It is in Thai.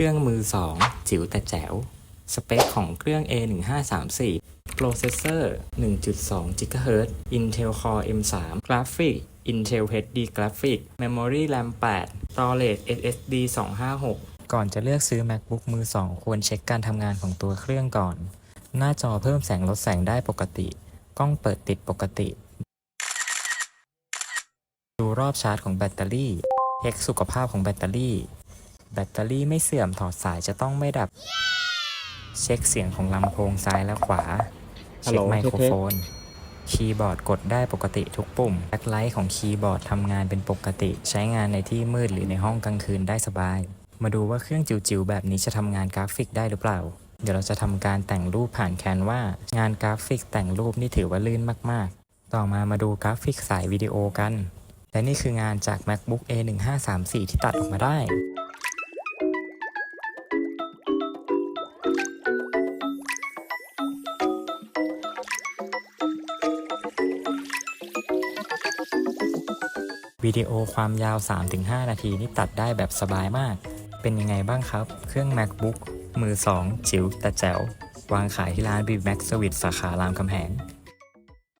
ครื่องมือ 2 จิ๋วแต่แจ๋ว สเปคของเครื่อง A1534 Processor 1.2 GHz Intel Core M3 Graphic Intel HD Graphic Memory RAM 8 Storage SSD 256 ก่อนจะเลือกซื้อ MacBook มือ 2 ควรเช็คการทำงานของตัวเครื่องก่อน หน้าจอเพิ่มแสงลดแสงได้ปกติ กล้องเปิดติดปกติ ดูรอบชาร์จของแบตเตอรี่ เช็คสุขภาพของแบตเตอรี่ ตเตอรี่ไม่เสื่อมถอดสายจะต้องไม่ดับ เช็คเสียงของลำโพงซ้ายและขวาฮัลเช็โหคลไมโครเทสโฟน คีย์บอร์ดกดได้ปกติทุกปุ่มแบ็คไลท์ของคีย์บอร์ดทำงานเป็นปกติ ใช้งานในที่มืดหรือในห้องกลางคืนได้สบาย มาดูว่าเครื่องจิ๋วๆแบบนี้จะทำงานกราฟิกได้หรือเปล่า เดี๋ยวเราจะทำการแต่งรูปผ่านแคนวางานกราฟิกแต่งรูปนี่ถือว่าลื่นมากๆ ต่อมามาดูกราฟิกสายวิดีโอกัน และนี่คืองานจาก MacBook A1534 ที่ตัดออกมาได้ วิดีโอความยาว 3-5 นาทีนี่ตัดได้แบบสบายมาก เป็นยังไงบ้างครับ เครื่อง MacBook มือ 2 จิ๋วแต่แจ๋ว วางขายที่ร้าน b Max Service สาขารามคำแหง